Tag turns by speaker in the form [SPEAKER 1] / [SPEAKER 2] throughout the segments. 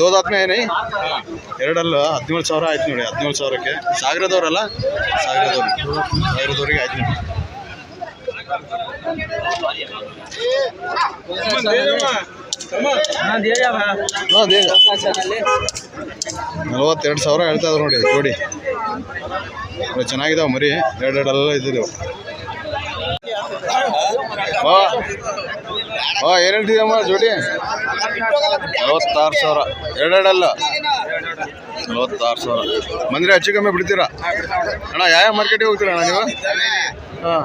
[SPEAKER 1] ದೋದಾತ್ಮೆ ಏನೇ? ಎರಡಲ್ಲ ಹದಿನೇಳು ಸಾವಿರ ಆಯ್ತು ನೋಡಿ ಹದಿನೇಳು ಸಾವಿರಕ್ಕೆ. ಸಾಗರದವ್ರಲ್ಲ? ಸಾಗರದವ್ರು. ಸಾಗರದವ್ರಿಗೆ ಆಯ್ತು ನೋಡಿ. ನಲ್ವತ್ತೆರಡು ಸಾವಿರ ಹೇಳ್ತಾ ಇದ್ರು ನೋಡಿ ಜೋಡಿ. ಚೆನ್ನಾಗಿದಾವೆ ಮರಿ. ಎರಡೆರಡೆಲ್ಲ ಇದ್ದಿದ್ದಾವೆ. ಓ. ಏನು ಹೇಳ್ತಿದ್ದಮ್ಮ ಜೋಡಿ. ನಲವತ್ತಾರು ಸಾವಿರ. ಎರಡೆರಡಲ್ಲ. ನಲವತ್ತಾರು ಸಾವಿರ. ಬಂದರೆ ಹೆಚ್ಚು ಕಮ್ಮಿ ಬಿಡ್ತೀರಾ? ಅಣ್ಣ, ಯಾವ ಮಾರ್ಕೆಟಿಗೆ ಹೋಗ್ತೀರ ಅಣ್ಣ ನೀವು? ಹಾಂ.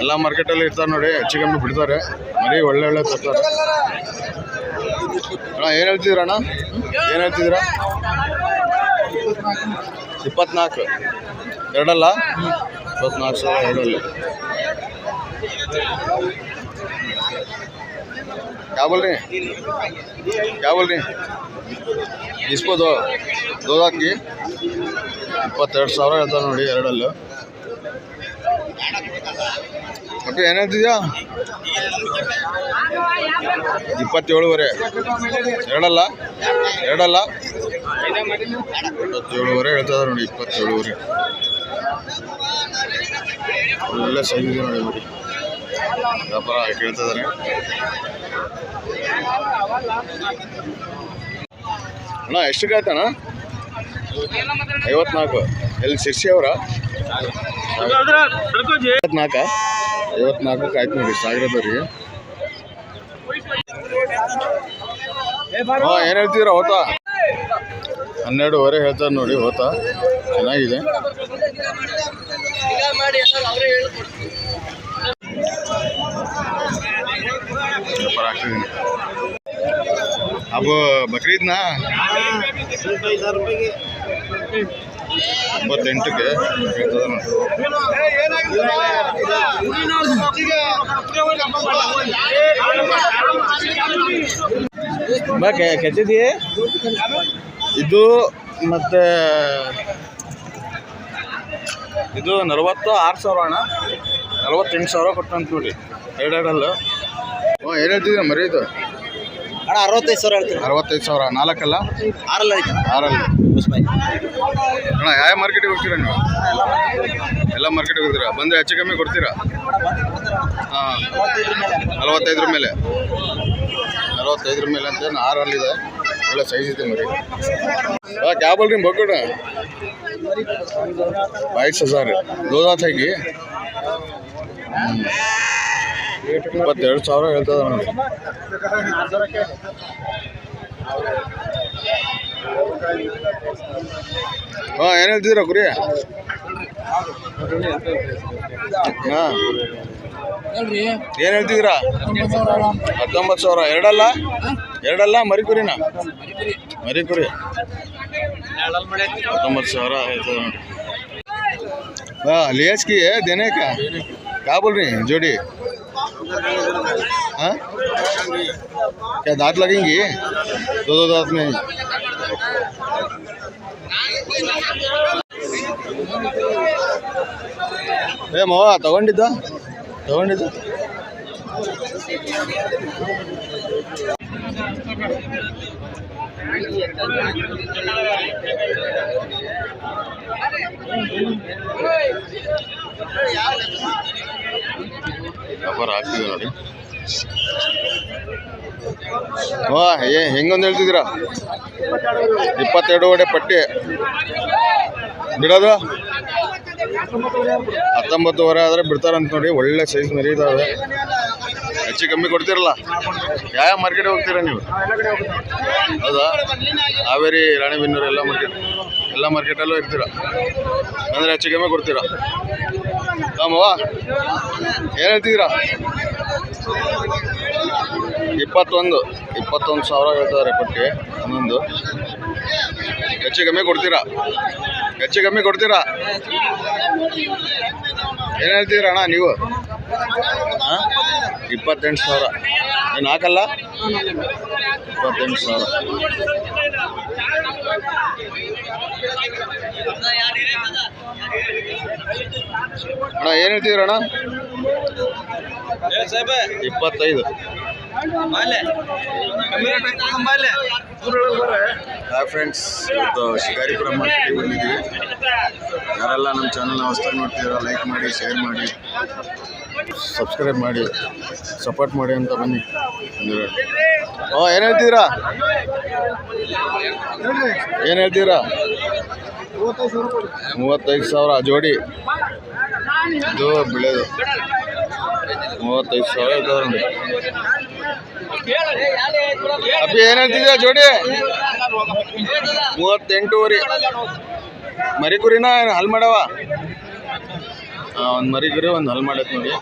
[SPEAKER 1] ಎಲ್ಲ ಮಾರ್ಕೆಟಲ್ಲಿ ಇರ್ತಾರೆ ನೋಡಿ, ಹೆಚ್ಚು ಕಮ್ಮಿ ಬಿಡ್ತಾರೆ. ಮರಿ ಒಳ್ಳೆ ಒಳ್ಳೆ ತರ್ತಾರೆ. ಅಣ್ಣ, ಏನು ಹೇಳ್ತಿದ್ದೀರ ಅಣ್ಣ? ಏನು ಹೇಳ್ತಿದ್ದೀರಾ? ಇಪ್ಪತ್ನಾಲ್ಕು. ಎರಡಲ್ಲ? ಇಪ್ಪತ್ನಾಲ್ಕು ಸಾವಿರ ಐದರಲ್ಲಿ ಯಾವಲ್ ರೀ ಯಾವಲ್ ರೀ ಇಸ್ಬೋದು ದೋದಾಕಿ. ಇಪ್ಪತ್ತೆರಡು ಸಾವಿರ ಹೇಳ್ತಾರೆ ನೋಡಿ ಎರಡಲ್ಲೂ. ಮತ್ತೆ ಏನಂತಿದ್ಯಾ ಇಪ್ಪತ್ತೇಳುವರೆ. ಎರಡಲ್ಲ? ಎರಡಲ್ಲ? ಇಪ್ಪತ್ತೇಳುವರೆ ಹೇಳ್ತಾ ನೋಡಿ, ಇಪ್ಪತ್ತೇಳುವರೆ. ಒಳ್ಳೆ ಇದೆ ನೋಡಿ ನೋಡಿ. ವ್ಯಾಪಾರ ಕೇಳ್ತಾ ಇದಾರೆ. ಅಣ್ಣ ಎಷ್ಟು ಆಯ್ತಣ್ಣ? ಐವತ್ನಾಲ್ಕು. ಎಲ್ಲಿ, ಶಿರ್ಸಿ ಅವರ? ಐವತ್ನಾಲ್ಕ. ಐವತ್ನಾಲ್ಕು ಆಯ್ತು ನೋಡಿ ಸಾಗರದವ್ರಿಗೆ ಹಾಂ, ಏನು ಹೇಳ್ತಿದ್ರ ಹೋತ? ಹನ್ನೆರಡುವರೆ ಹೇಳ್ತಾರೆ ನೋಡಿ, ಹೋತ. ಚೆನ್ನಾಗಿದೆ. ವ್ಯಾಪಾರ ಆಗ್ತಿದ್ದೀನಿ ಅವು ಬಕ್ರೀದ್ನಾ? ಇಪ್ಪತ್ತೆಂಟಕ್ಕೆ ಹೇಳ್ತದ ನೋಡಿ. ಕೆತ್ತಿದೆಯೇ ಇದು ಮತ್ತೆ ಇದು ನಲವತ್ತು ಆರು ಸಾವಿರ ಅಣ್ಣ. ನಲವತ್ತೆಂಟು ಸಾವಿರ ಕೊಟ್ಟಂತ ನೋಡಿ ಎರಡೆರಡಲ್ಲ. ಓ ಏನು ಹೇಳ್ತಿದ್ದೀರ ಮರಿ ಇದು?
[SPEAKER 2] ಅಣ್ಣ ಅರವತ್ತೈದು ಸಾವಿರ ಹೇಳ್ತೀನಿ.
[SPEAKER 1] ಅರವತ್ತೈದು ಸಾವಿರ ನಾಲ್ಕಲ್ಲ?
[SPEAKER 2] ಆರಲ್ಲ ಐತೆ
[SPEAKER 1] ಆರಲ್ಲ. ಅಣ್ಣ ಯಾವ ಮಾರ್ಕೆಟಿಗೆ ಹೋಗ್ತೀರಾ ನೀವು? ಎಲ್ಲ ಮಾರ್ಕೆಟಿಗೆ ಹೋಗ್ತೀರಾ? ಬಂದರೆ ಹೆಚ್ಚು ಕಮ್ಮಿ ಕೊಡ್ತೀರಾ? ಹಾಂ. ನಲವತ್ತೈದ್ರ ಮೇಲೆ. ನಲವತ್ತೈದ್ರ ಮೇಲೆ ಅಂತ ಆರಲ್ಲಿದೆ. ಒಳ್ಳೆ ಸೈಜ್ ಇದೆ ಮರಿ. ಕ್ಯಾಬಲ್ ನಿಮ್ಗೆ ಬಲ್ರಿ बाईस हजार दो दांत है कि ಇಪ್ಪತ್ತೆರಡು ಸಾವಿರ ಹೇಳ್ತದ ನೋಡಿ ಹಾಂ ಏನು ಹೇಳ್ತಿದ್ದೀರಾ ಕುರಿ ಹಾಂ ಏನು ಹೇಳ್ತಿದ್ದೀರಾ ಹತ್ತೊಂಬತ್ತು ಸಾವಿರ ಎರಡಲ್ಲ ಎರಡಲ್ಲ ಮರಿ ಕುರಿನ ಮರಿ ಕುರಿ ಹತ್ತೊಂಬತ್ತು ಸಾವಿರ ಹೇಳ್ತದೆ ನೋಡಿ हाँ लेस की है देने का क्या बोल रही हैं जोड़ी हाँ क्या दांत लगेंगी दो दो दांत में ಏ ಮವ ತಗೊಂಡಿದ್ದ ತಗೊಂಡಿದ್ದ ನೋಡಿ. ಏ ಹೆಂಗೊಂದು ಹೇಳ್ತಿದ್ದೀರಾ? ಇಪ್ಪತ್ತೆರಡು ವಡೆ ಪಟ್ಟಿ. ಬಿಡೋದು? ಹತ್ತೊಂಬತ್ತುವರೆ ಆದರೆ ಬಿಡ್ತಾರಂತ ನೋಡಿ, ಒಳ್ಳೆ ಸೈಜ್ ಮರಿ ಹೆಚ್ಚು ಕಮ್ಮಿ ಕೊಡ್ತೀರಲ್ಲ? ಯಾವ ಮಾರ್ಕೆಟ್ ಹೋಗ್ತೀರಾ ನೀವು? ಹೌದಾ? ಹಾವೇರಿ, ರಾಣಿಬೆನ್ನೂರು ಎಲ್ಲ ಮಾರ್ಕೆಟ್ ಎಲ್ಲ ಮಾರ್ಕೆಟಲ್ಲೂ ಇರ್ತೀರಾ? ಅಂದರೆ ಹೆಚ್ಚು ಕಮ್ಮಿ ಕೊಡ್ತೀರಾ? ಹಾಮವ್ವ ಏನು ಹೇಳ್ತಿದ್ದೀರಾ? ಇಪ್ಪತ್ತೊಂದು ಇಪ್ಪತ್ತೊಂದು ಸಾವಿರ ಹೇಳ್ತಾರೆ ಪಟ್ಟಿ ಹನ್ನೊಂದು ಹೆಚ್ಚು ಕಮ್ಮಿ ಕೊಡ್ತೀರಾ? ಹೆಚ್ಚು ಕಮ್ಮಿ ಕೊಡ್ತೀರಾ? ಏನು ಹೇಳ್ತೀರಾ ಅಣ್ಣ ನೀವು? ಇಪ್ಪತ್ತೆಂಟು ಸಾವಿರ. ಏನು ಹಾಕಲ್ಲ? ಇಪ್ಪತ್ತೆಂಟು ಸಾವಿರ. ಅಣ್ಣ, ಏನು ಹೇಳ್ತಿದ್ದೀರ ಅಣ್ಣ? ಇಪ್ಪತ್ತೈದು. ಹಾಯ್ ಫ್ರೆಂಡ್ಸ್ ಇವತ್ತು ಶಿಕಾರಿಪುರ ಮಾರ್ಕೆಟಿಗೆ ಬಂದಿದ್ದೀವಿ. ಯಾರೆಲ್ಲ ನಮ್ಮ ಚಾನಲ್ನ ಹೊಸ್ದಾಗಿ ನೋಡ್ತೀರಾ ಲೈಕ್ ಮಾಡಿ ಶೇರ್ ಮಾಡಿ. ಸಬ್ಸ್ಕ್ರೈಬ್ ಮಾಡಿ, ಸಪೋರ್ಟ್ ಮಾಡಿ ಅಂತ ಬನ್ನಿ. ಓ, ಏನು ಹೇಳ್ತಿದ್ದೀರಾ ಏನು ಹೇಳ್ತೀರಾ? ಮೂವತ್ತೈದು ಸಾವಿರ ಜೋಡಿ. ಇದು ಬೆಳೆದು. ಮೂವತ್ತೈದು ಸಾವಿರ ಇದ್ದಾರೆ ಅಪ್ಪಿ, ಏನು ಹೇಳ್ತಿದ್ದೀರಾ ಜೋಡಿ? ಮೂವತ್ತೆಂಟೂವರೆ. ಮರಿ ಮರಿಕುರಿನ ಏನು ಹಲ್ ಮಾಡವ? ಒಂದು ಮರಿಕುರಿ, ಒಂದು ಹಲ್ ಮಾಡೈತೆ ನೋಡಿ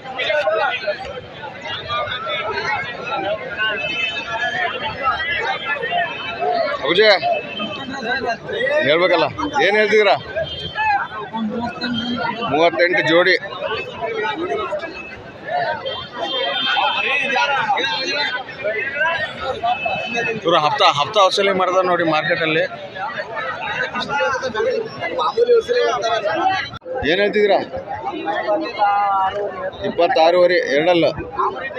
[SPEAKER 1] ಅಬುಜೆ ಹೇಳ್ಬೇಕಲ್ಲ ಏನು ಹೇಳ್ತಿದ್ದೀರಾ? ಮೂವತ್ತೆಂಟು ಜೋಡಿ. ಇವರು ಹಪ್ತಾ ಹಪ್ತಾ ವಸೂಲಿ ಮಾಡ್ದ ನೋಡಿ ಮಾರ್ಕೆಟಲ್ಲಿ. ಏನು ಹೇಳ್ತಿದ್ದೀರಾ? ಇಪ್ಪತ್ತಾರೂವರೆ ಎರಡಲ್ಲ.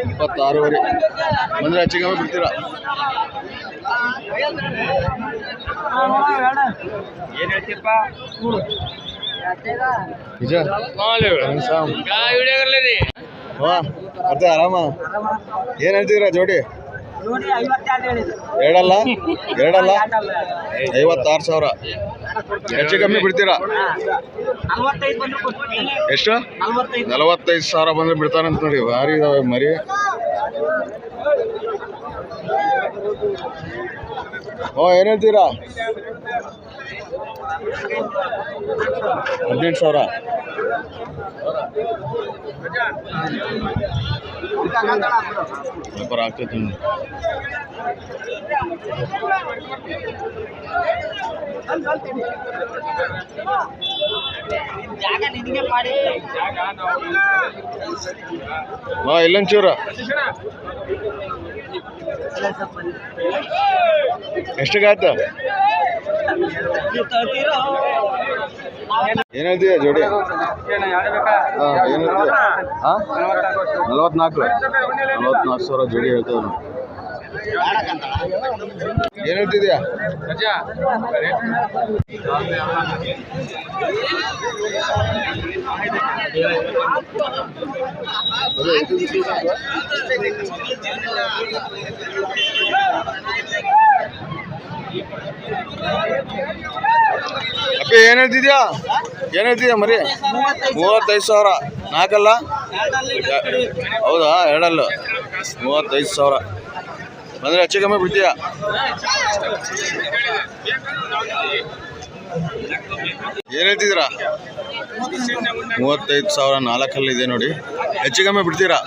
[SPEAKER 1] ಇಪ್ಪತ್ತಾರೂವರೆ. ಬಂದರೆ ಹೆಚ್ಚಿಗೆ ಬಿಡ್ತೀರಾ?
[SPEAKER 3] ಏನ್ ಹೇಳ್ತಿಪ್ಪ
[SPEAKER 1] ನಿಜ? ಹಾ ಮತ್ತೆ ಆರಾಮ? ಏನು ಹೇಳ್ತಿದ್ದೀರಾ ಜೋಡಿ? ಎರಡಲ್ಲ? ಎರಡಲ್ಲ? ಐವತ್ತಾರು ಸಾವಿರ. ಹೆಚ್ಚು ಕಮ್ಮಿ ಬಿಡ್ತೀರಾ? ಎಷ್ಟು?
[SPEAKER 3] ನಲ್ವತ್ತೈದು.
[SPEAKER 1] ನಲವತ್ತೈದು ಸಾವಿರ ಬಂದ್ರೆ ಬಿಡ್ತಾರಂತ ನೋಡಿ ಭಾರಿ ಇದಾವೆ ಮರಿ. ಓ ಏನು ಹೇಳ್ತೀರಾ? ಹದಿನೆಂಟು ಸಾವಿರ? ವ್ಯಾಪಾರ ಆಗ್ತೈತೆ ಹಾ ಇಲ್ಲೊಂಚೂರು. ಎಷ್ಟಿಗಾಯ್ತು? ಏನು ಹೇಳ್ತೀಯ ಜೋಡಿ? ಏನು ಹಾಂ? ನಲವತ್ನಾಲ್ಕು. ನಲವತ್ನಾಲ್ಕು ಸಾವಿರ ಜೋಡಿ ಹೇಳ್ತೇವೆ ಏನು ಹೇಳ್ತಿದ್ಯಾ ಅಪ್ಪಿ, ಏನು ಹೇಳ್ತಿದ್ಯಾ? ಏನು ಹೇಳ್ತಿದ್ಯಾ ಮರಿ? ಮೂವತ್ತೈದು ಸಾವಿರ. ನಾಲ್ಕಲ್ಲ? ಹೌದಾ? ಎರಡಲ್ಲ. ಮೂವತ್ತೈದು ಸಾವಿರ. ಬಂದರೆ ಹೆಚ್ಚು ಕಮ್ಮಿ ಬಿಡ್ತೀಯಾ? ಏನು ಹೇಳ್ತಿದ್ದೀರಾ? ಮೂವತ್ತೈದು ಸಾವಿರ ನಾಲ್ಕಲ್ಲಿದೆ ನೋಡಿ. ಹೆಚ್ಚು ಕಮ್ಮಿ ಬಿಡ್ತೀರಾ?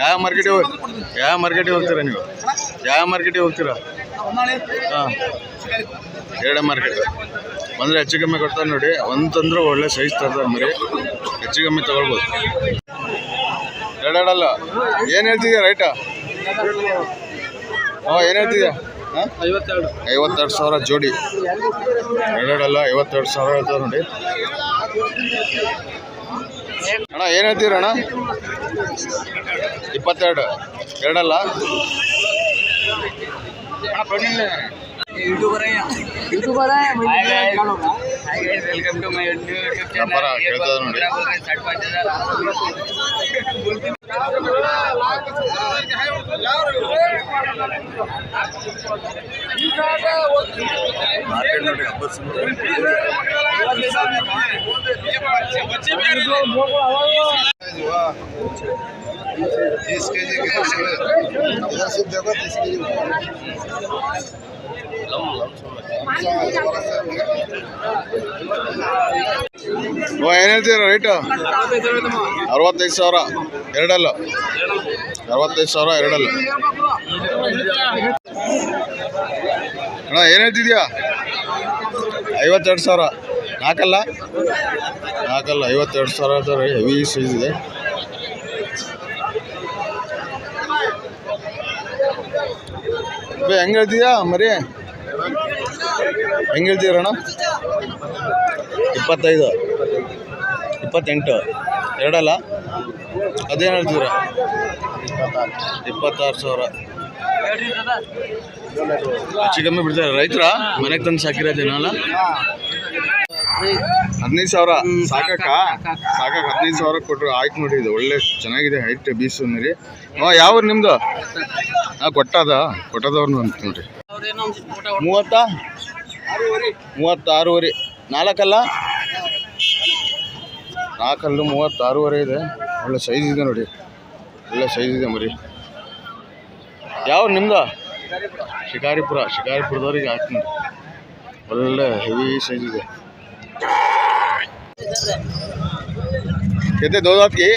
[SPEAKER 1] ಯಾವ ಮಾರ್ಕೆಟಿಗೆ ಹೋಗಿ ಯಾವ ಮಾರ್ಕೆಟಿಗೆ ಹೋಗ್ತೀರಾ ನೀವು? ಯಾವ ಮಾರ್ಕೆಟಿಗೆ ಹೋಗ್ತೀರಾ? ಎರಡೇ ಮಾರ್ಕೆಟ್ ಬಂದರೆ ಹೆಚ್ಚು ಕಮ್ಮಿ ಕೊಡ್ತಾರೆ ನೋಡಿ. ಒಂದು ಒಳ್ಳೆ ಸೈಜ್ ತರ್ತಾರೆ ಮರಿ. ಹೆಚ್ಚು ಕಮ್ಮಿ ತಗೊಳ್ಬೋದು. ಎರಡೆರಡಲ್ಲ ಏನು ಹೇಳ್ತಿದ್ಯಾ ರೈಟಾ ಹಾಂ, ಏನು ಹೇಳ್ತಿದ್ಯಾ?
[SPEAKER 3] ಐವತ್ತೆರಡು
[SPEAKER 1] ಐವತ್ತೆರಡು ಸಾವಿರ ಜೋಡಿ. ಎರಡೆರಡಲ್ಲ ಐವತ್ತೆರಡು ಸಾವಿರ ಹೇಳ್ತಾರೆ ನೋಡಿ. ಅಣ್ಣ, ಏನು ಹೇಳ್ತೀರ ಅಣ್ಣ? ಇಪ್ಪತ್ತೆರಡು. ಎರಡಲ್ಲ?
[SPEAKER 3] ವೆಲ್ಕಮ್ ಟು ಮೈ
[SPEAKER 1] ವ್ಯಾಪಾರ ಕೇಳ್ತದ ನೋಡಿ ಮಾರ್ಕೆಟ್ ನೋಡಿ ಹಬ್ಬದ तीस के जी इधर से देखो तीस के जी ಓ ಏನು ಹೇಳ್ತೀರ ರೇಟು ಅರವತ್ತೈದು ಸಾವಿರ ಎರಡಲ್ಲ ಅರವತ್ತೈದು ಸಾವಿರ ಎರಡಲ್ಲ ಅಣ್ಣ ಏನು ಹೇಳ್ತಿದ್ಯಾ ಐವತ್ತೆರಡು ಸಾವಿರ ನಾಲ್ಕಲ್ಲ ನಾಲ್ಕಲ್ಲ ಐವತ್ತೆರಡು ಸಾವಿರ ಹೇಳ್ತಾರೆ ಹೆವಿ ಸೈಜ್ ಇದೆ ಹೆಂಗೆ ಹೇಳ್ತಿದ್ಯಾ ಮರಿ? ಹೆಂಗೆ ಹೇಳ್ತೀರಣ್ಣ ಇಪ್ಪತ್ತೈದು. ಇಪ್ಪತ್ತೆಂಟು. ಎರಡಲ್ಲ? ಅದೇನು ಹೇಳ್ತೀರ ಇಪ್ಪತ್ತಾರು ಸಾವಿರ. ಹೆಚ್ಚು ಕಮ್ಮಿ ಬಿಡ್ತಾರೆ. ರೈತರ? ಮನೆಗೆ ತಂದು ಸಾಕಿರೋದೇನಲ್ಲ ಹದಿನೈದು ಸಾವಿರ. ಸಾಕಕ್ಕ ಸಾಕಕ್ಕೆ ಹದಿನೈದು ಸಾವಿರ ಕೊಟ್ಟರು ಆಯ್ತು ನೋಡಿ ಇದು ಒಳ್ಳೆ ಚೆನ್ನಾಗಿದೆ ಹೈಟ್ ಬೀಸು ನೋಡಿ. ಹಾಂ ಯಾವ ನಿಮ್ಮದು ಹಾಂ ಕೊಟ್ಟದ ಕೊಟ್ಟದವ್ರನ್ನ ಅಂತ ನೋಡ್ರಿ. ಮೂವತ್ತ? ಮೂವತ್ತಾರೂವರೆ. ನಾಲ್ಕಲ್ಲ? ನಾಲ್ಕಲ್ಲು ಮೂವತ್ತಾರೂವರೆ ಇದೆ. ಒಳ್ಳೆ ಸೈಜ್ ಇದೆ ನೋಡಿ. ಒಳ್ಳೆ ಸೈಜ್ ಇದೆ ಮರಿ. ಯಾವ ನಿಮ್ದು? ಶಿಕಾರಿಪುರ. ಶಿಕಾರಿಪುರದವ್ರಿಗೆ ಹಾಕ್ತೀನಿ. ಒಳ್ಳೆ ಹೆವಿ ಸೈಜ್ ಇದೆ. ಎತ್ತೆ ದೋದಾತ್ಗೆ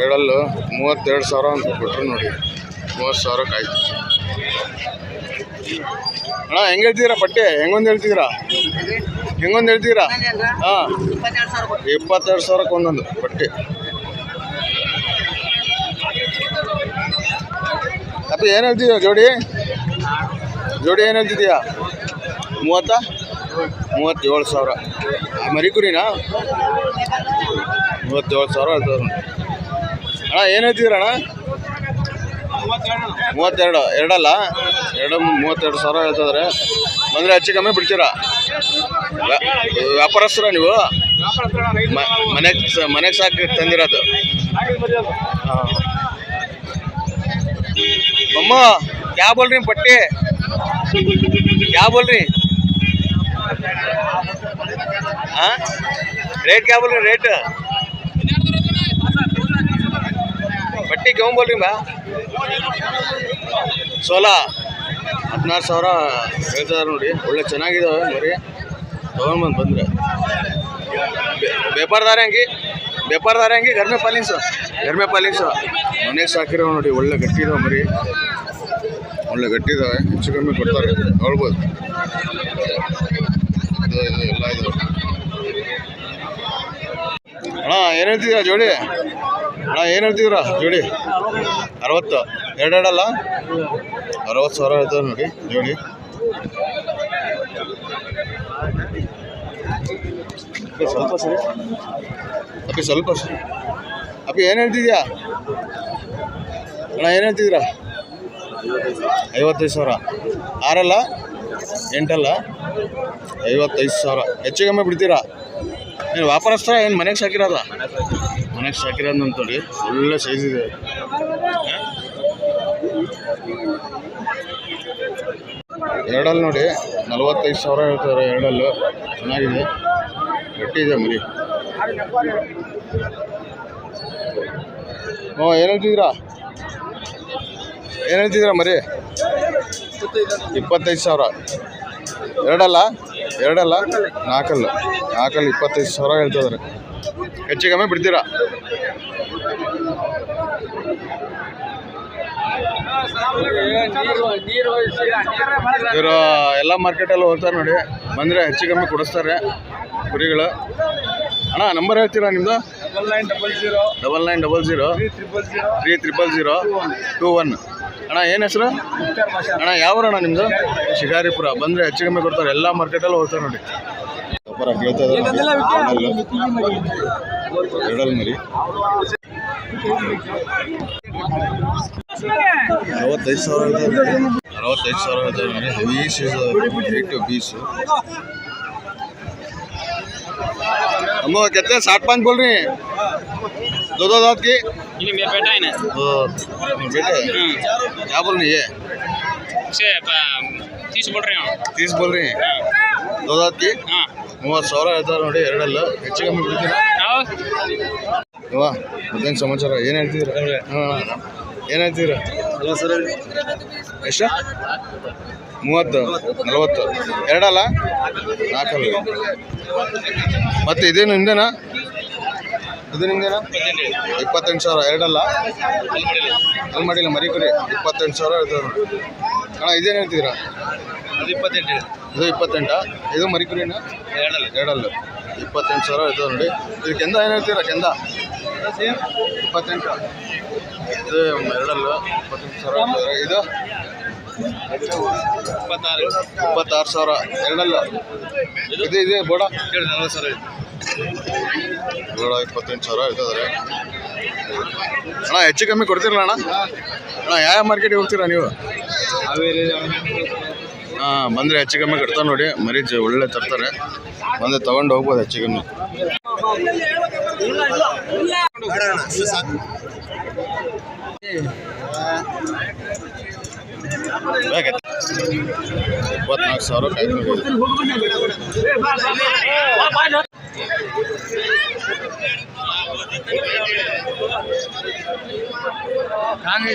[SPEAKER 1] ಎರಡಲ್ಲು ಮೂವತ್ತೆರಡು ಸಾವಿರ ಅಂತ ಕೊಟ್ಟರು ನೋಡಿ. ಮೂವತ್ತು ಸಾವಿರಕ್ಕೆ ಆಯ್ತು. ಅಣ್ಣ, ಹೆಂಗೆ ಹೇಳ್ತಿದ್ದೀರಾ ಪಟ್ಟೆ? ಹೆಂಗೊಂದು ಹೇಳ್ತಿದ್ದೀರಾ ಹೆಂಗೊಂದು ಹೇಳ್ತಿದ್ದೀರಾ ಹಾಂ. ಇಪ್ಪತ್ತೆರಡು ಸಾವಿರಕ್ಕೆ ಒಂದೊಂದು ಪಟ್ಟೆ. ಅಪ್ಪ, ಏನು ಹೇಳ್ತಿದ್ಯಾ ಜೋಡಿ? ಜೋಡಿ ಏನು ಹೇಳ್ತಿದ್ಯಾ? ಮೂವತ್ತ? ಮೂವತ್ತೇಳು ಸಾವಿರ. ಮರಿಕುರಿನಾ ಮೂವತ್ತೇಳು ಸಾವಿರ ಅದು ಅಣ್ಣ, ಏನು ಅಣ್ಣ? ಮೂವತ್ತೆರಡು. ಎರಡಲ್ಲ? ಎರಡು, ಮೂವತ್ತೆರಡು ಸಾವಿರ ಹೇಳ್ತಿದ್ರೆ. ಬಂದರೆ ಹೆಚ್ಚು ಕಮ್ಮಿ ಬಿಡ್ತೀರಾ? ವ್ಯಾಪಾರಸ್ಥರ ನೀವು? ಮನೆ ಮನೆಗೆ ಸಾಕಿ ತಂದಿರೋದು. ಹಾಂ. ಅಮ್ಮ ಯಾವ ಬಲ್ರಿ ಪಟ್ಟಿ? ಯಾವ ಬಲ್ರಿ ರೇಟ್ ಕ್ಯಾ ಬೋಲ್ರಿ ರೇಟ್ ಬಟ್ಟಿ ಕ್ಯಾ ಬೋಲ್ರಿ ಬಾ ಸೋಲ, ಹದಿನಾರು ಸಾವಿರ ಹೇಳ್ತಾರೆ ನೋಡಿ. ಒಳ್ಳೆ ಚೆನ್ನಾಗಿದ್ದಾವೆ ಮರಿ ತೊಗೊಂಡ್ಬಂದು ಬಂದ್ರೆ. ವ್ಯಾಪಾರದಾರ ಅಂಗಿ ವ್ಯಾಪಾರದಾರ ಹಂಗೆ? ಗರ್ಮೆ ಪಾಲಿಂಗ್ಸು ಗರ್ಮೆ ಪಾಲಿಂಗ್ಸು ಮನೆ ಸಾಕಿರೋ ನೋಡಿ, ಒಳ್ಳೆ ಗಟ್ಟಿದಾವೆ ಮರಿ. ಒಳ್ಳೆ ಗಟ್ಟಿದಾವೆ. ಹೆಚ್ಚು ಕಮ್ಮಿ ಕೊಡ್ತಾರೆ. ಹೇಳ್ಬೋದು. ಅಣ್ಣ, ಏನು ಹೇಳ್ತಿದ್ದೀರಾ ಜೋಡಿ? ಅಣ್ಣ, ಏನು ಜೋಡಿ? ಅರವತ್ತು. ಎರಡೆರಡಲ್ಲ? ಅರವತ್ತು ಸಾವಿರ ಹೇಳ್ತಾರೆ ನೋಡಿ, ಜೋಡಿ. ಸ್ವಲ್ಪ ಸರಿ. ಅಪ್ಪಿ, ಸ್ವಲ್ಪ ಸರಿ. ಅಪ್ಪಿ, ಏನು ಹೇಳ್ತಿದ್ಯಾ? ಅಣ್ಣ, ಏನು ಹೇಳ್ತಿದ್ದೀರಾ ಐವತ್ತೈದು ಸಾವಿರ. ಆರಲ್ಲ? ಎಂಟಲ್ಲ? ಐವತ್ತೈದು ಸಾವಿರ. ಹೆಚ್ಚು ಕಮ್ಮಿ ಬಿಡ್ತೀರಾ? ಏನು ವ್ಯಾಪಾರಸ್ಥ ಏನು ಮನೆಗೆ ಸಾಕಿರೋದ? ಮನೆಗೆ ಸಾಕಿರೋದು ಅಂತ ನೋಡಿ, ಒಳ್ಳೆ ಸೈಜ್ ಇದೆ. ಎರಡಲ್ಲಿ ನೋಡಿ, ನಲವತ್ತೈದು ಸಾವಿರ ಹೇಳ್ತಾರೆ ಎರಡಲ್ಲು. ಚೆನ್ನಾಗಿದೆ. ಗಟ್ಟಿ ಇದೆ ಮರಿ. ಹ್ಞೂ ಏನು ಹೇಳ್ತಿದ್ದೀರಾ? ಏನು ಹೇಳ್ತಿದ್ದೀರಾ ಮರಿ? ಇಪ್ಪತ್ತೈದು ಸಾವಿರ. ಎರಡಲ್ಲ? ಎರಡಲ್ಲ? ನಾಲ್ಕಲ್ಲ. ನಾಲ್ಕಲ್ಲಿ ಇಪ್ಪತ್ತೈದು ಸಾವಿರ ಹೇಳ್ತಿದ್ದಾರೆ ಹೆಚ್ಚು ಕಮ್ಮಿ ಬಿಡ್ತೀರಾ? ಇವರು ಎಲ್ಲ ಮಾರ್ಕೆಟಲ್ಲೂ ಹೋಗ್ತಾರೆ ನೋಡಿ. ಬಂದರೆ ಹೆಚ್ಚು ಕಮ್ಮಿ ಕೊಡಿಸ್ತಾರೆ ಕುರಿಗಳು. ಅಣ್ಣ ನಂಬರ್ ಹೇಳ್ತೀರಾ ನಿಮ್ಮದು
[SPEAKER 3] double nine
[SPEAKER 1] double zero double nine
[SPEAKER 3] double zero
[SPEAKER 1] three triple zero two one ಅಣ್ಣ ಏನು ಹೆಸರು? ಅಣ್ಣ ಯಾವಣ್ಣ ನಿಮ್ಮದು ಶಿಕಾರಿಪುರ. ಬಂದರೆ ಹೆಚ್ಚು ಕಮ್ಮಿ ಕೊಡ್ತಾರೆ. ಎಲ್ಲ ಮಾರ್ಕೆಟಲ್ಲೂ ಹೋಗ್ತಾರೆ ನೋಡಿ. ಅರವತ್ತೈದು ಅರವತ್ತೈದು ಅಮ್ಮ ಕೆತ್ತೆ ಸಾಟ್ ಪಾಂಚ್ ಬೋಲ್ರಿ दो दो दांत की
[SPEAKER 3] ಇದು ಮೇರೆ ಬೇಟ ಏನ
[SPEAKER 1] तो बेटे क्या बोल रही है
[SPEAKER 3] से तीस बोल रहे हो
[SPEAKER 1] तीस बोल रही हैं दो दांत की
[SPEAKER 3] हाँ
[SPEAKER 1] ಮೂವತ್ತು ಸಾವಿರ ಹೇಳ್ತಾರೆ ನೋಡಿ ಎರಡಲ್ಲ ಹೆಚ್ಚು ಕಮ್ಮಿ ಬಿಡ್ತೀರಾ
[SPEAKER 3] ನಾವು
[SPEAKER 1] ವಾ ಮತ್ತೇನು ಸಮಾಚಾರ ಏನು ಹೇಳ್ತಿದ್ದೀರಾ ಹಾಂ ಏನು ಹೇಳ್ತಿದ್ದೀರಾ ಎಷ್ಟು ಮೂವತ್ತು ನಲವತ್ತು ಎರಡಲ್ಲ ನಾಲ್ಕಲ್ಲ ಮತ್ತೆ ಇದೇನು ನಿಮ್ದೇನಾ ಇದು ನಿಮ್ದೇನಾ ಇಪ್ಪತ್ತೆಂಟು ಸಾವಿರ ಎರಡಲ್ಲ? ಅಲ್ಲಿ ಮಾಡಿಲ್ಲ ಮರಿ ಕುರಿ ಇಪ್ಪತ್ತೆಂಟು ಸಾವಿರ ಹೇಳ್ತಾರೆ. ಅಣ್ಣ ಇದೇನು ಹೇಳ್ತಿದ್ದೀರಾ?
[SPEAKER 3] ಅದು ಇಪ್ಪತ್ತೆಂಟು
[SPEAKER 1] ಇದು ಇಪ್ಪತ್ತೆಂಟಾ? ಇದು ಮರಿ ಕುರಿನಾ
[SPEAKER 3] ಎರಡಲ್ಲ.
[SPEAKER 1] ಎರಡಲ್ಲ. ಇಪ್ಪತ್ತೆಂಟು ಸಾವಿರ ಹೇಳ್ತಾರೆ ನೋಡಿ. ಇದು ಕೆಂದ ಏನು ಹೇಳ್ತೀರಾ ಕೆಂದ? ಇಪ್ಪತ್ತೆಂಟು. ಇದು ಎರಡಲ್ಲ ಇಪ್ಪತ್ತೆಂಟು ಸಾವಿರ ಹೇಳ್ತಾರೆ ಇದು?
[SPEAKER 3] ಇಪ್ಪತ್ತಾರು.
[SPEAKER 1] ಇಪ್ಪತ್ತಾರು ಸಾವಿರ ಎರಡಲ್ಲ. ಇದು ಇದೆ ಬೋಡ?
[SPEAKER 3] ನಲ್ವತ್ತು ಸಾವಿರ
[SPEAKER 1] ಬೋಡ ಇಪ್ಪತ್ತೆಂಟು ಸಾವಿರ ಅಣ್ಣ, ಹೆಚ್ಚು ಕಮ್ಮಿ ಕೊಡ್ತಿರಲ್ಲ ಅಣ್ಣ? ಅಣ್ಣ, ಯಾವ ಮಾರ್ಕೆಟಿಗೆ ಹೋಗ್ತೀರಾ ನೀವು? ಹಾಂ, ಬಂದರೆ ಹೆಚ್ಚು ಕಮ್ಮಿ ಕೊಡ್ತಾರೆ ನೋಡಿ. ಮರಿ ಒಳ್ಳೆ ತರ್ತಾರೆ. ಬಂದ್ರೆ ತೊಗೊಂಡು ಹೋಗ್ಬೋದು ಹೆಚ್ಚು ಕಮ್ಮಿ? ಇಪ್ಪತ್ನಾಲ್ಕು ಸಾವಿರ ಕಾಯ್ದು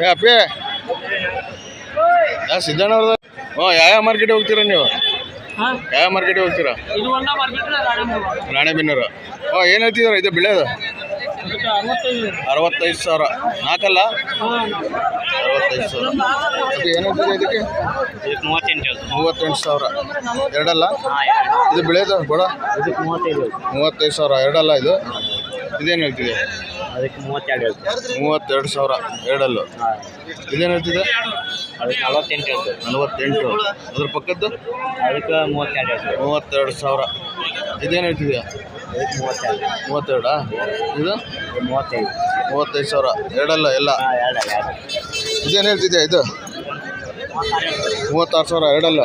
[SPEAKER 1] ಏ ಅಪ್ಪಿ. ಯಾ ಸಿದ್ದಣ್ಣ ಅವ್ರದ್ದು ಹ್ಞೂ ಯಾವ ಮಾರ್ಕೆಟಿಗೆ ಹೋಗ್ತೀರಾ ನೀವು? ಯಾವ ಮಾರ್ಕೆಟ್ ಹೋಗ್ತೀರಾ? ರಾಣೆಬೆನ್ನೂರು. ಹ್ಞೂ ಏನು ಹೇಳ್ತಿದಾರ ಇದು ಬೆಳೆಯೋದು
[SPEAKER 3] ಅರವತ್ತೈದು
[SPEAKER 1] ಸಾವಿರ. ನಾಲ್ಕಲ್ಲ? ಅರವತ್ತೈದು ಸಾವಿರ. ಅದು ಇದಕ್ಕೆ?
[SPEAKER 3] ಮೂವತ್ತೆಂಟು
[SPEAKER 1] ಮೂವತ್ತೆಂಟು ಸಾವಿರ. ಎರಡಲ್ಲ? ಇದು ಬೆಳೆಯೋದು ಗೋಡ
[SPEAKER 3] ಇದಕ್ಕೆ ಮೂವತ್ತೈದು
[SPEAKER 1] ಮೂವತ್ತೈದು ಸಾವಿರ. ಎರಡಲ್ಲ ಇದು? ಇದೇನು ಹೇಳ್ತಿದೆ
[SPEAKER 3] ಅದಕ್ಕೆ ಮೂವತ್ತೆರಡು
[SPEAKER 1] ಮೂವತ್ತೆರಡು ಸಾವಿರ. ಎರಡಲ್ಲು. ಇದೇನು ಹೇಳ್ತಿದೆ
[SPEAKER 3] ಅದಕ್ಕೆ ನಲವತ್ತೆಂಟು
[SPEAKER 1] ನಲವತ್ತೆಂಟು. ಅದ್ರ ಪಕ್ಕದ್ದು?
[SPEAKER 3] ಅದಕ್ಕೆ ಮೂವತ್ತೆರಡು
[SPEAKER 1] ಮೂವತ್ತೆರಡು ಸಾವಿರ. ಇದೇನು ಹೇಳ್ತಿದೆ
[SPEAKER 3] ಅದಕ್ಕೆ ಮೂವತ್ತೆರಡು.
[SPEAKER 1] ಮೂವತ್ತೆರಡಾ? ಇದು?
[SPEAKER 3] ಮೂವತ್ತೈದು.
[SPEAKER 1] ಮೂವತ್ತೈದು ಸಾವಿರ. ಎರಡಲ್ಲ ಎಲ್ಲ?
[SPEAKER 3] ಇದು ಏನು ಎರಡು
[SPEAKER 1] ಇದೇನು ಹೇಳ್ತಿದೆ ಇದು? ಮೂವತ್ತಾರು ಸಾವಿರ ಎರಡಲ್ಲ?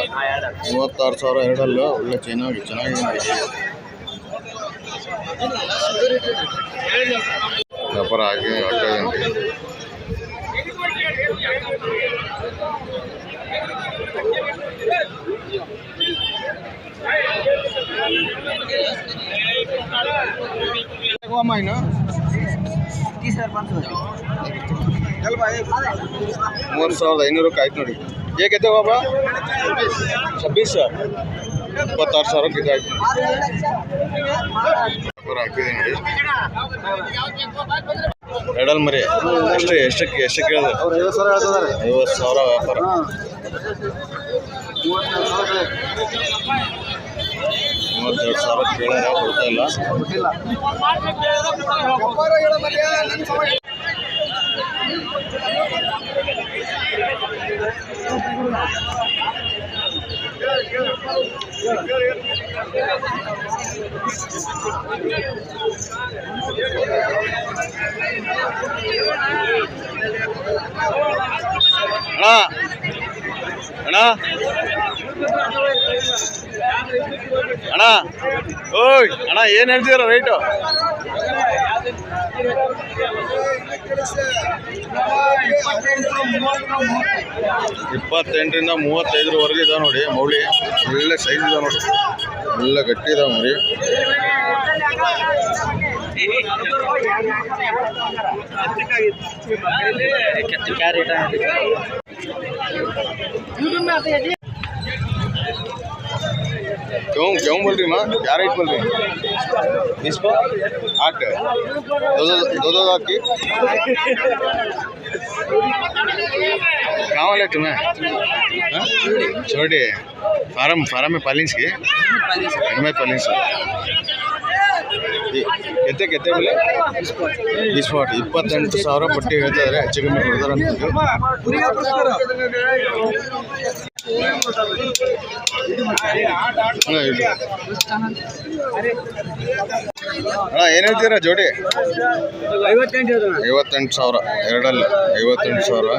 [SPEAKER 1] ಮೂವತ್ತಾರು ಸಾವಿರ ಎರಡಲ್ಲ? ಒಳ್ಳೆ ಚೆನ್ನಾಗಿ ಚೆನ್ನಾಗಿ ವ್ಯಾಪಾರ ಆಗಿ ಆಗ್ತದೆ ಇದೆ. ಮೂರು ಸಾವಿರದ ಐನೂರಕ್ಕೆ ಆಯ್ತು ನೋಡಿ. ಹೇಗೈತೆ ಬಾಬಾ ಛಬ್ಬೀಸ್ ಇಪ್ಪತ್ತಾರು ಸಾವಿರಕ್ಕೆ ಇದಾಯ್ತು ಹಾಕಿದೆ ನೋಡಿ. ಎಡಲ್ ಮರಿ, ಎಷ್ಟು ಎಷ್ಟಕ್ಕೆ ಎಷ್ಟಕ್ಕೆ ಕೇಳಿದೆ
[SPEAKER 2] ಅವ್ರು ಐವತ್ತು ಸಾವಿರ
[SPEAKER 1] ಐವತ್ತು ಸಾವಿರ ವ್ಯಾಪಾರ. ಮೂವತ್ತೆರಡು ಸಾವಿರ ಕೇಳಿದ್ರೆ ಕೊಡ್ತಾ ಇಲ್ಲ. ಅಣ್ಣ. ಅಣ್ಣ. ಅಣ್ಣ, ಓಯ್, ಅಣ್ಣ, ಏನ್ ಹೇಳ್ತಿದ್ದೀರ ರೈಟು ಇಪ್ಪತ್ತೆಂಟರಿಂದ ಮೂವತ್ತೈದರವರೆಗೆ ಇದಾವೆ ನೋಡಿ ಮೌಳಿ. ಒಳ್ಳೆ ಸೈಜ್ ಇದಾವೆ ನೋಡಿ. ಎಲ್ಲ ಗಟ್ಟಿ ಇದಾವೆ
[SPEAKER 3] ನೋಡಿ ಕ್ಯಾರೆಟ್
[SPEAKER 1] क्यों क्यों बोल रही माँ क्या रेट बोल रही इसको आठ दो दो दो दो लाख की कहाँ वाले तुम्हें हाँ? छोटे फार्म फार्म में पालिंस की में पालिंस ಕೆತ್ತೆ ಕೆತ್ತೆ ಬೆಲೆ ಬಿಸ್ಪಾಟ್ ಇಪ್ಪತ್ತೆಂಟು ಸಾವಿರ ಪಟ್ಟಿ ಹೇಳ್ತಾ ಇದ್ದಾರೆ ಹೆಚ್ಚು ಕಮ್ಮಿ ಕೊಡ್ತಾರೆ ಅಂತ ಅಣ್ಣ ಏನು ಹೇಳ್ತೀರಾ ಜೋಡಿ?
[SPEAKER 3] ಐವತ್ತೆಂಟು
[SPEAKER 1] ಸಾವಿರ ಎರಡಲ್ಲ ಐವತ್ತೆಂಟು ಸಾವಿರ.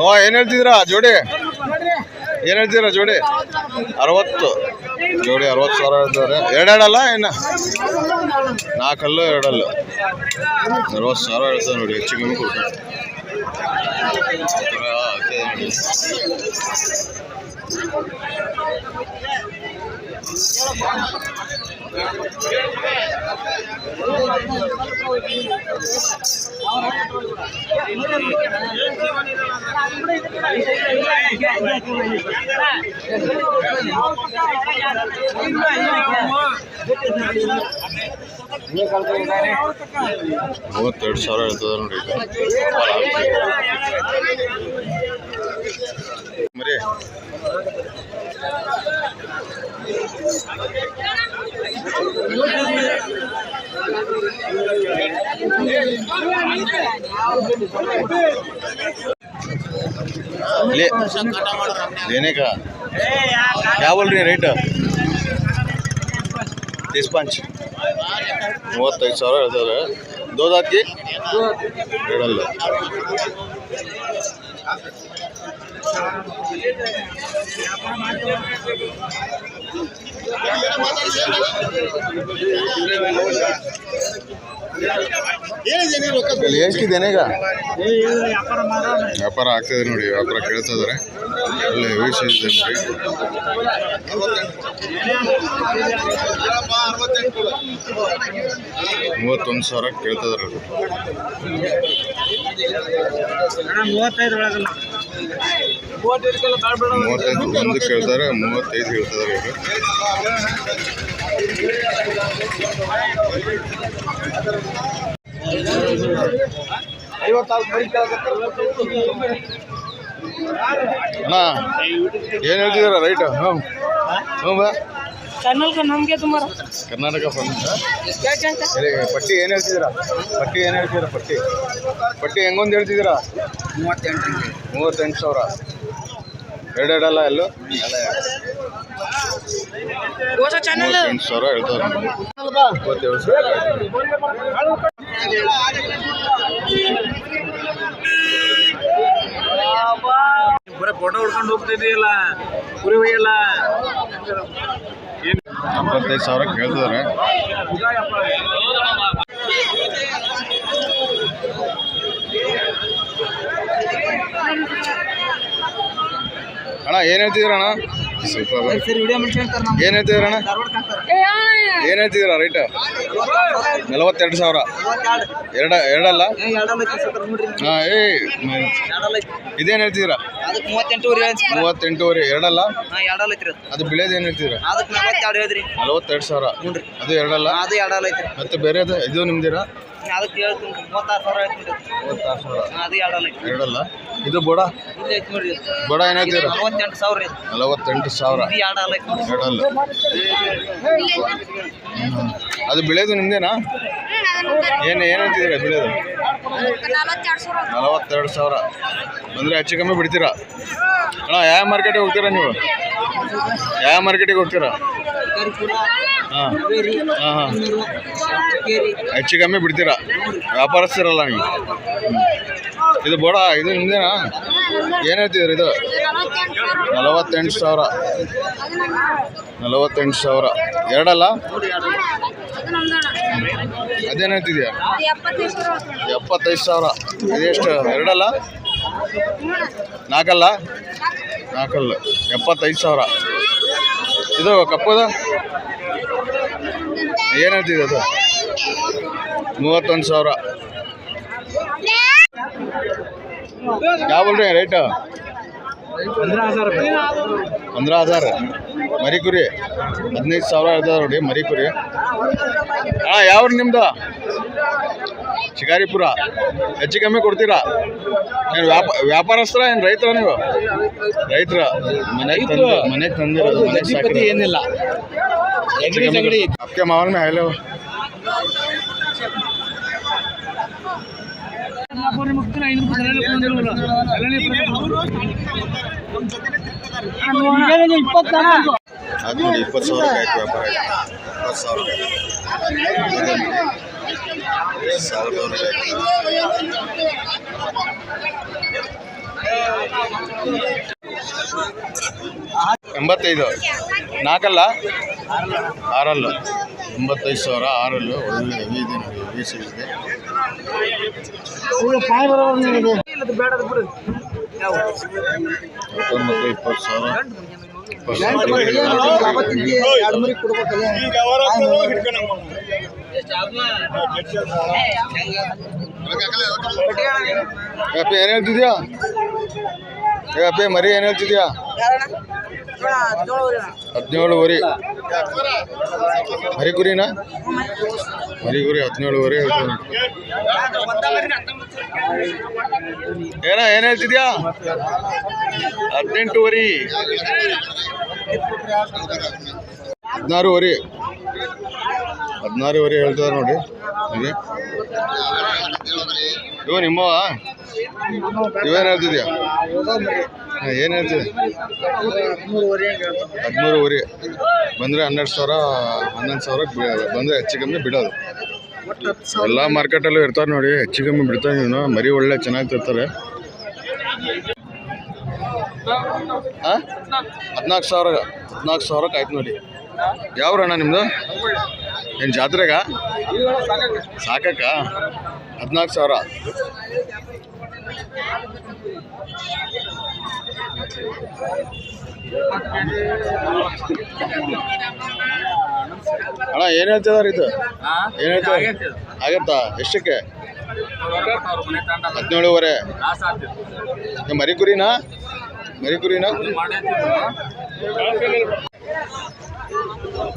[SPEAKER 1] ಓ ಏನು ಹೇಳ್ತಿದ್ದೀರಾ ಜೋಡಿ? ಏನು ಹೇಳ್ತೀರಾ ಜೋಡಿ? ಅರವತ್ತು. ಜೋಡಿ ಅರವತ್ತು ಸಾವಿರ ಹೇಳ್ತಾರೆ ಎರಡೆರಡಲ್ಲ ಇನ್ನು ನಾಲ್ಕಲ್ಲು ಎರಡಲ್ಲು. ಅರವತ್ತು ಸಾವಿರ ಹೇಳ್ತಾರೆ ನೋಡಿ ಹೆಚ್ಚು ಕಮ್ಮಿ ಕೊಡ್ತಾರೆ. Oke. Okay. ಮೂವತ್ತೆರಡು ಸಾವಿರ ಇರ್ತದೆ ನೋಡಿ ಇದು. ವ್ಯಾಪಾರ ಆಗ್ತಿದೆ. ಮರಿ ले देने का क्या बोल रही है रेट तीस पाँच ಮೂವತ್ತೈದು ಸಾವಿರ ಹೇಳ್ತಾರೆ. ದೋದಾಕಿ ಎರಡಲ್ಲ ಇಲ್ಲಿ ಎಷ್ಟು ದೇನೆಗ ವ್ಯಾಪಾರ ಆಗ್ತದೆ ನೋಡಿ ವ್ಯಾಪಾರ ಕೇಳ್ತಾ ಇದಾರೆ. ಒಳ್ಳೆ ವಿಶೇಷ ಇದೆ ಮೂವತ್ತೊಂದು ಸಾವಿರ ಕೇಳ್ತಾ ಇದಾರೆ.
[SPEAKER 3] ಮೂವತ್ತೈದು
[SPEAKER 1] ಒಂದು ಕೇಳ್ತಾರೆ ಮೂವತ್ತೈದು ಹೇಳ್ತಿದ್ದಾರೆ ಇವರು. ಅಣ್ಣ ಏನು ಹೇಳ್ತಿದ್ದೀರ? ರೈಟ್. ಹ್ಞೂ ಹ್ಞೂ ಬಾ. ಕರ್ನಾಟಕ ನಮಗೆ
[SPEAKER 4] ತುಂಬ ಕರ್ನಾಟಕ
[SPEAKER 1] ಪಟ್ಟಿ ಏನು ಹೇಳ್ತಿದ್ದೀರಾ? ಪಟ್ಟಿ ಏನು ಹೇಳ್ತಿದೀರ ಪಟ್ಟಿ? ಪಟ್ಟಿ ಹೆಂಗೊಂದು ಹೇಳ್ತಿದ್ದೀರಾ?
[SPEAKER 3] ಮೂವತ್ತೆಂಟು
[SPEAKER 1] ಮೂವತ್ತೆಂಟು ಸಾವಿರ. ಎರಡೆರಡಲ್ಲ ಎಲ್ಲ? ಎಂಟು ಸಾವಿರ ಹೇಳ್ತಾರೆ ಸಾವಿರ
[SPEAKER 3] ಬರೀ ಫೋಟೋ ಹೊಡ್ಕೊಂಡು ಹೋಗ್ತಿದೆಯಲ್ಲ ಕುರಿ ಒಯ್ಯಲ್ಲ.
[SPEAKER 1] ಎಂಬತ್ತೈದು ಸಾವಿರ ಕೇಳ್ತಿದ್ದಾರೆ. ಏನು ಹೇಳ್ತಿದ್ದೀರ ಅಣ್ಣ ಸ್ವಲ್ಪ ಏನು ಹೇಳ್ತಿದ್ದೀರ ಅಣ್ಣ ಏನು ಹೇಳ್ತಿದ್ದೀರಾ ರೈಟ್ ನಲವತ್ತೆರಡು ಸಾವಿರ. ಎರಡ ಎರಡಲ್ಲ? ಹಾಂ ಏ ಮ- ಇದೇನು ಹೇಳ್ತಿದ್ದೀರಾ?
[SPEAKER 2] ಮೂವತ್ತೆಂಟೂವರೆ
[SPEAKER 1] ಎರಡಲ್ಲ? ಅದು. ಬಿಳೇದು ಏನು ಹೇಳ್ತಿದ್ದೀರಾ?
[SPEAKER 2] ನಲವತ್ತೆರಡು
[SPEAKER 1] ಸಾವಿರ. ಅದು ಎರಡಲ್ಲ? ಮತ್ತೆ ಬೇರೆ ಇದು ನಿಮ್ದಿರಾ?
[SPEAKER 2] ಅದಕ್ಕೆ ಹೇಳ್ತೀನಿ ಮೂವತ್ತಾರು ಸಾವಿರ ಹೇಳ್ತೀನಿ
[SPEAKER 1] ಮೂವತ್ತಾರು ಸಾವಿರ.
[SPEAKER 2] ಅದು ಎರಡಲ್ಲ
[SPEAKER 1] ಎರಡಲ್ಲ? ಇದು ಬೋಡ?
[SPEAKER 2] ಇಲ್ಲಿ ಐತಿ ನೋಡ್ರಿ ಇದು.
[SPEAKER 1] ಬೋಡ ಏನು ಹೇಳ್ತೀರಾ
[SPEAKER 2] ನಲವತ್ತೆಂಟು ಸಾವಿರ ಐತಿ
[SPEAKER 1] ನಲವತ್ತೆಂಟು ಸಾವಿರ.
[SPEAKER 2] ಇದು ಎರಡಲ್ಲ ಐತಿ
[SPEAKER 1] ಎರಡಲ್ಲ. ಅದು ಬೆಳೆಯೋದು ನಿಮ್ದೇನಾ? ಏನು ಏನು ಬೆಳೆದು? ಬೆಳೆಯೋದು ನಲವತ್ತೆರಡು ಸಾವಿರ. ಅಂದರೆ ಹೆಚ್ಚು ಕಮ್ಮಿ ಬಿಡ್ತೀರಾ? ಅಣ್ಣ ಯಾವ ಮಾರ್ಕೆಟಿಗೆ ಹೋಗ್ತೀರಾ ನೀವು? ಯಾವ ಮಾರ್ಕೆಟಿಗೆ ಹೋಗ್ತೀರಾ? ಹೆಚ್ಚು ಕಮ್ಮಿ ಬಿಡ್ತೀರಾ? ವ್ಯಾಪಾರಸ್ತಿರಲ್ಲ ನೀವು. ಇದು ಬೋಡ ಇದು ನಿಮ್ದೇನಾ? ಏನು ಹೇಳ್ತಿದ್ದೀರಾ ಇದು? ನಲವತ್ತೆಂಟು ಸಾವಿರ. ನಲವತ್ತೆಂಟು ಸಾವಿರ. ಎರಡಲ್ಲ? ಅದೇನು ಹೇಳ್ತಿದ್ಯಾ ಎಪ್ಪತ್ತೈದು ಸಾವಿರ. ಇದೆಷ್ಟು ಎರಡಲ್ಲ? ನಾಲ್ಕಲ್ಲ? ನಾಲ್ಕಲ್ಲ. ಎಪ್ಪತ್ತೈದು ಸಾವಿರ. ಇದು ಕಪ್ಪದ? ಏನು ಹೇಳ್ತಿದೆ ಅದು? ಮೂವತ್ತೊಂದು ಸಾವಿರ. ಯಾವ ರೇಟ್
[SPEAKER 3] पंद्रह हजार रुपये
[SPEAKER 1] ಪಂದ್ರ ಹಜಾರ್ ಮರಿ ಕುರಿ ಹದಿನೈದು ಸಾವಿರ ಹೇಳ್ತದ ನೋಡಿ ಮರಿ ಕುರಿ ಹಾಂ ಯಾವ ನಿಮ್ದು ಶಿಕಾರಿಪುರ ಹೆಚ್ಚು ಕಮ್ಮಿ ಕೊಡ್ತೀರಾ ಏನು ವ್ಯಾಪ ವ್ಯಾಪಾರಸ್ಥರ ಏನು ರೈತರ ನೀವು ರೈತರ ಮನೆಗೆ ತಂದು ಮನೆಗೆ ತಂದಿರೋದು ಮನೆಗೆ ಸಾಕಿರೋದು.
[SPEAKER 3] ಏನಿಲ್ಲ
[SPEAKER 1] ಹೆಚ್ಚು ಕಮ್ಮಿ ಕೊಡ್- ನಾಲ್ಕೂವರೆ ನಿಮ್ಗೆ ಹೋಗ್ತೀನಿ ಐದು ರೂಪಾಯಿ ಇಪ್ಪತ್ತು ಸಾವಿರದ ಎಂಬತ್ತೈದು. ನಾಲ್ಕಲ್ಲ? ಆರಲ್ಲು. ಎಂಬತ್ತೈದು ಸಾವಿರ ಆರಲ್ಲು. ಒಳ್ಳೆ ಹೆವಿ ಇದೆ ನೋಡಿ ಹೆವಿ ಸಿಗುತ್ತೆ ಹತ್ತೊಂಬತ್ತು ಇಪ್ಪತ್ತು ಸಾವಿರ. ಏನು ಹೇಳ್ತಿದ್ಯಾ? ಏ ಅಪ್ಪ ಮರಿ ಏನು ಹೇಳ್ತಿದ್ಯಾ? ಹದಿನೇಳುವರೆ. ಮರಿ ಕುರಿನಾ ಮರಿ ಕುರಿ ಹದಿನೇಳುವರೆ ಏನ ಏನು ಹೇಳ್ತಿದ್ಯಾ? ಹದಿನೆಂಟುವರೆ. ಹದಿನಾರುವರೆ. ಹದಿನಾರುವರೆ ಹೇಳ್ತಾರೆ ನೋಡಿ. ಹಾಗೆ. ಇವ ನಿಮ್ಮವ ಇವೇನು ಹೇಳ್ತಿದ್ಯಾ? ಏನು ಹೇಳ್ತಿದೆ ಹದಿಮೂರುವರೆ. ಬಂದರೆ ಹನ್ನೆರಡು ಸಾವಿರ, ಹನ್ನೊಂದು ಸಾವಿರಕ್ಕೆ ಬಂದರೆ ಹೆಚ್ಚು ಕಮ್ಮಿ ಬಿಡೋದು. ಎಲ್ಲ ಮಾರ್ಕೆಟಲ್ಲೂ ಇರ್ತಾರೆ ನೋಡಿ, ಹೆಚ್ಚು ಕಮ್ಮಿ ಬಿಡ್ತಾರೆ ನೀನು ಮರಿ ಒಳ್ಳೆ ಚೆನ್ನಾಗಿ ತರ್ತಾರೆ ಹಾಂ? ಹದಿನಾಲ್ಕು ಸಾವಿರ ಹದಿನಾಲ್ಕು ಸಾವಿರಕ್ಕೆ ಆಯ್ತು ನೋಡಿ. ಯಾವ ಅಣ್ಣ ನಿಮ್ಮದು ಏನು ಜಾತ್ರೆಗ? ಸಾಕಕ್ಕ? ಹದಿನಾಲ್ಕು ಸಾವಿರ. ಅಣ್ಣ ಏನು ಹೇಳ್ತಿದಾರ ಇದು? ಏನು ಹೇಳ್ತಾ ಆಗತ್ತಾ ಎಷ್ಟಕ್ಕೆ? ಹದಿನೇಳುವರೆ. ಏ, ಮರಿ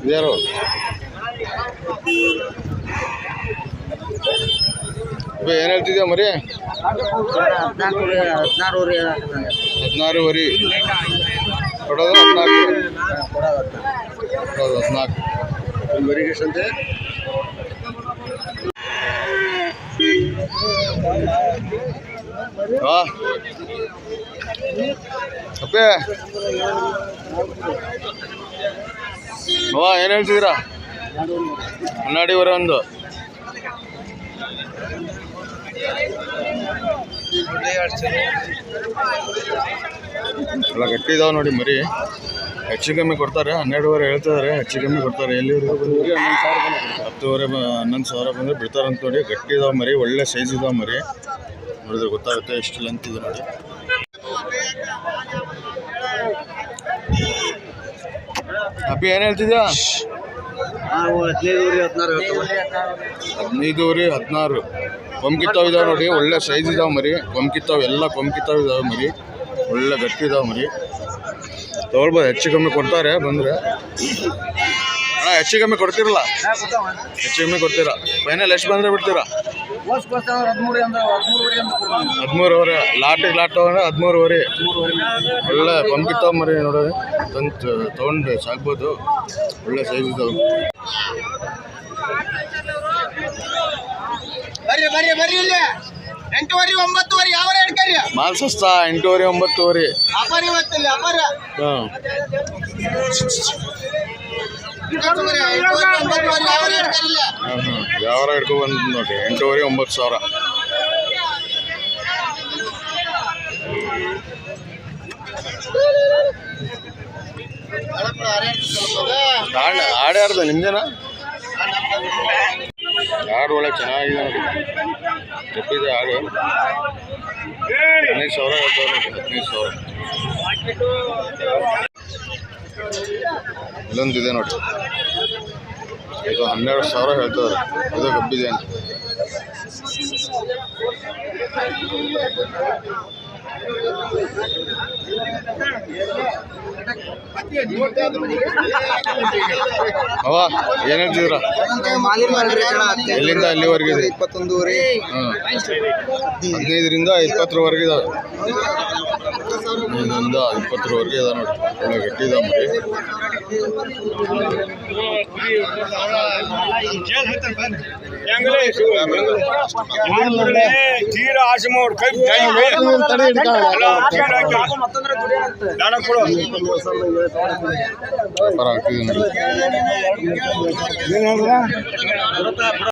[SPEAKER 1] ಇದ್ಯಾರು ಏನು ಹೇಳ್ತಿದ್ಯಾ ಮರಿ? ಹದಿನಾರುವರೆ. ಕೊಡೋದು ಹದಿನಾಲ್ಕು. ಕೊಡೋದು ಹದಿನಾಲ್ಕು. ಎಷ್ಟಂತೆ ಹಾ ಅಪ್ಪೆ ಅವ್ವ ಏನು ಹೇಳ್ತಿದ್ದೀರಾ? ಹನ್ನೆರಡುವರೆ ಒಂದು. ಎಲ್ಲ ಗಟ್ಟಿ ಇದಾವೆ ನೋಡಿ ಮರಿ. ಹೆಚ್ಚು ಕಮ್ಮಿ ಕೊಡ್ತಾರೆ ಹನ್ನೆರಡುವರೆ ಹೇಳ್ತಿದ್ದಾರೆ ಹೆಚ್ಚು ಕಮ್ಮಿ ಕೊಡ್ತಾರೆ. ಎಲ್ಲಿವರೆಗೂ ಬಂದ್ರೆ ಹತ್ತುವರೆ ಹನ್ನೊಂದು ಸಾವಿರ ಬಂದರೆ ಬಿಡ್ತಾರೆ ಅಂತ ನೋಡಿ, ಗಟ್ಟಿ ಇದಾವೆ ಮರಿ, ಒಳ್ಳೆ ಸೈಜ್ ಇದಾವೆ ಮರಿ. ನೋಡಿದ್ರೆ ಗೊತ್ತಾಗುತ್ತೆ ಎಷ್ಟು ಲೆಂತ್ ಇದೆ ನೋಡಿ. ಅಪ್ಪಿ ಏನು ಹೇಳ್ತಿದ್ಯಾ? ಹದಿನೈದುವರೆ ಹದಿನಾರು ಕೊಂಬ್ಕಿತ್ತಾವ್ ಇದಾವೆ ನೋಡಿ ಒಳ್ಳೆ ಸೈಜ್ ಇದಾವೆ ಮರಿ. ಕೊಂಬ್ಕಿತ್ತಾವ್ ಎಲ್ಲ ಕೊಂಬ್ಕಿತ್ತಾವ್ ಇದಾವೆ ಮರಿ. ಒಳ್ಳೆ ಗಟ್ಟಿ ಇದಾವೆ ಮರಿ. ತೊಗೊಳ್ಬೋದು ಹೆಚ್ಚು ಕಮ್ಮಿ ಕೊಡ್ತಾರೆ ಬಂದ್ರೆ. ಹೆಚ್ಚು ಕಮ್ಮಿ ಕೊಡ್ತಿರಲ್ಲ? ಹೆಚ್ಚು ಕಮ್ಮಿ ಕೊಡ್ತೀರಾ? ಫೈನಲ್ ಎಷ್ಟು ಬಂದರೆ ಬಿಡ್ತೀರಾ? ಹದಿಮೂರುವರೆ ಲಾಟಿಗೆ ಲಾಟ್ ಹದಿಮೂರುವರೆ. ಒಳ್ಳೆ ಕೊಂಬ್ಕಿತ್ತಾವ್ ಮರಿ ನೋಡೋದು. ತಂದು ತೊಗೊಂಡು ಸಾಕ್ಬೋದು. ಒಳ್ಳೆ ಸೈಜ್
[SPEAKER 3] ಬರ್ರಿ ಬರ್ರಿ ಬರ್ರಿ ಇಲ್ಲಿ. ಎಂಟುವರೆ ಒಂಬತ್ತುವರೆ ಯಾವ ರೇಟ್ ಕರಿ
[SPEAKER 1] ಮಾಲ್ ಸಸ್ತಾ ಎಂಟೂವರೆ ಒಂಬತ್ತುವರೆ.
[SPEAKER 3] ಅಪಾರ ಇವತ್ತಿಲ್ಲ
[SPEAKER 1] ಹಾಂ.
[SPEAKER 3] ಯಾವ
[SPEAKER 1] ಹಿಡ್ಕೊ ಬಂದ್ ನೋಡಿ ಎಂಟೂವರೆ ಒಂಬತ್ತು ಸಾವಿರ. ಆಡ ಆಡ್ಯಾರ್ದ ನಿಮ್ದೇನ? ಆಡು ಒಳ್ಳೆ ಚೆನ್ನಾಗಿದೆ ನೋಡಿ. ತಪ್ಪಿದೆ ಆಡು. ಹದಿನೈದು ಸಾವಿರ ಹದಿನೈದು ಸಾವಿರ ಇಲ್ಲೊಂದಿದೆ ನೋಡಿ. ಇದು ಹನ್ನೆರಡು ಸಾವಿರ ಹೇಳ್ತಾರೆ. ಇದು ಕಬ್ಬಿದೆ ಅಂತ. ಅವ ಏನು ಹೇಳ್ತಿದ್ರ ಎಲ್ಲಿಂದ ಅಲ್ಲಿವರೆಗೆ ಇದೆ
[SPEAKER 3] ಇಪ್ಪತ್ತೊಂದೂವರೆ
[SPEAKER 1] ಹದಿನೈದರಿಂದ ಇಪ್ಪತ್ತರವರೆಗೆ ಇದಾವೆ ಹದಿನೈದರಿಂದ ಇಪ್ಪತ್ತರವರೆಗೆ ಇದಾವೆ ನೋಡಿ ಒಳ್ಳೆ ಗಟ್ಟಿ ಇದಾವೆ
[SPEAKER 5] ತೀರ ಆಸೆ ಮಾಡಿ ಕೈ
[SPEAKER 1] ವ್ಯಾಪಾರ ಏನು ನೋಡಿ